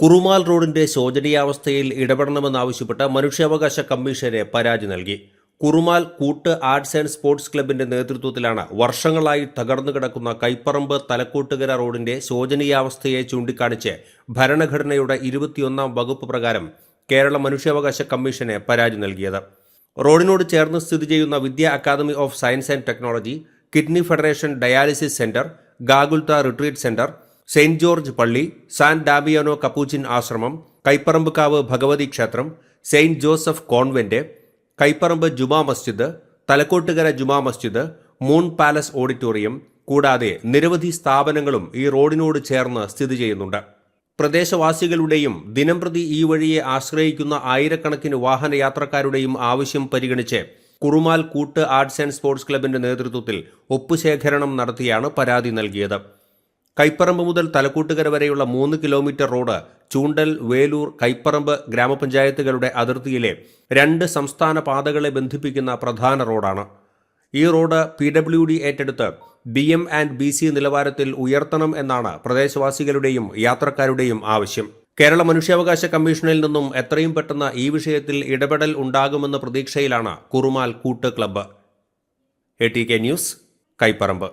കുറുമാൽ റോഡിന്റെ ശോചനീയാവസ്ഥയിൽ ഇടപെടണമെന്നാവശ്യപ്പെട്ട് മനുഷ്യാവകാശ കമ്മീഷന് പരാതി നൽകി. കുറുമാൽ കൂട്ട് ആർട്സ് ആൻഡ് സ്പോർട്സ് ക്ലബിന്റെ നേതൃത്വത്തിലാണ് വർഷങ്ങളായി തകർന്നു കിടക്കുന്ന കൈപ്പറമ്പ് തലക്കൂട്ടുകര റോഡിന്റെ ശോചനീയാവസ്ഥയെ ചൂണ്ടിക്കാണിച്ച് ഭരണഘടനയുടെ ഇരുപത്തിയൊന്നാം വകുപ്പ് പ്രകാരം കേരള മനുഷ്യാവകാശ കമ്മീഷന് പരാതി നൽകിയത്. റോഡിനോട് ചേർന്ന് സ്ഥിതി ചെയ്യുന്ന Vidya academy of science and technology kidney federation dialysis centre Golgotha retreat centre Saint George പള്ളി സാൻ ഡാബിയാനോ കപ്പൂച്ചിൻ ആശ്രമം കൈപ്പറമ്പുകാവ് ഭഗവതി ക്ഷേത്രം സെയിന്റ് ജോസഫ് കോൺവെന്റ് കൈപ്പറമ്പ് ജുമാ മസ്ജിദ് തലക്കോട്ടുകര ജുമാ മസ്ജിദ് മൂൺ പാലസ് ഓഡിറ്റോറിയം കൂടാതെ നിരവധി സ്ഥാപനങ്ങളും ഈ റോഡിനോട് ചേർന്ന് സ്ഥിതി ചെയ്യുന്നുണ്ട്. പ്രദേശവാസികളുടെയും ദിനംപ്രതി ഈ വഴിയെ ആശ്രയിക്കുന്ന ആയിരക്കണക്കിന് വാഹനയാത്രക്കാരുടെയും ആവശ്യം പരിഗണിച്ച് കുറുമാൽ കൂട്ട് ആർട്സ് ആൻഡ് സ്പോർട്സ് ക്ലബിന്റെ നേതൃത്വത്തിൽ ഒപ്പുശേഖരണം നടത്തിയാണ് പരാതി നൽകിയത്. കൈപ്പറമ്പ് മുതൽ തലക്കൂട്ടുകര വരെയുള്ള മൂന്ന് കിലോമീറ്റർ റോഡ് ചൂണ്ടൽ വേലൂർ കൈപ്പറമ്പ് ഗ്രാമപഞ്ചായത്തുകളുടെ അതിർത്തിയിലെ രണ്ട് സംസ്ഥാന പാതകളെ ബന്ധിപ്പിക്കുന്ന പ്രധാന റോഡാണ്. ഈ റോഡ് പി ഡബ്ല്യു ഡി ഏറ്റെടുത്ത് B M and B C നിലവാരത്തിൽ ഉയർത്തണം എന്നാണ് പ്രദേശവാസികളുടെയും യാത്രക്കാരുടെയും ആവശ്യം. കേരള മനുഷ്യാവകാശ കമ്മീഷനിൽ നിന്നും എത്രയും പെട്ടെന്ന് ഈ വിഷയത്തിൽ ഇടപെടൽ ഉണ്ടാകുമെന്ന പ്രതീക്ഷയിലാണ് Kurumal Koottu club. A T K news Kaiparambu.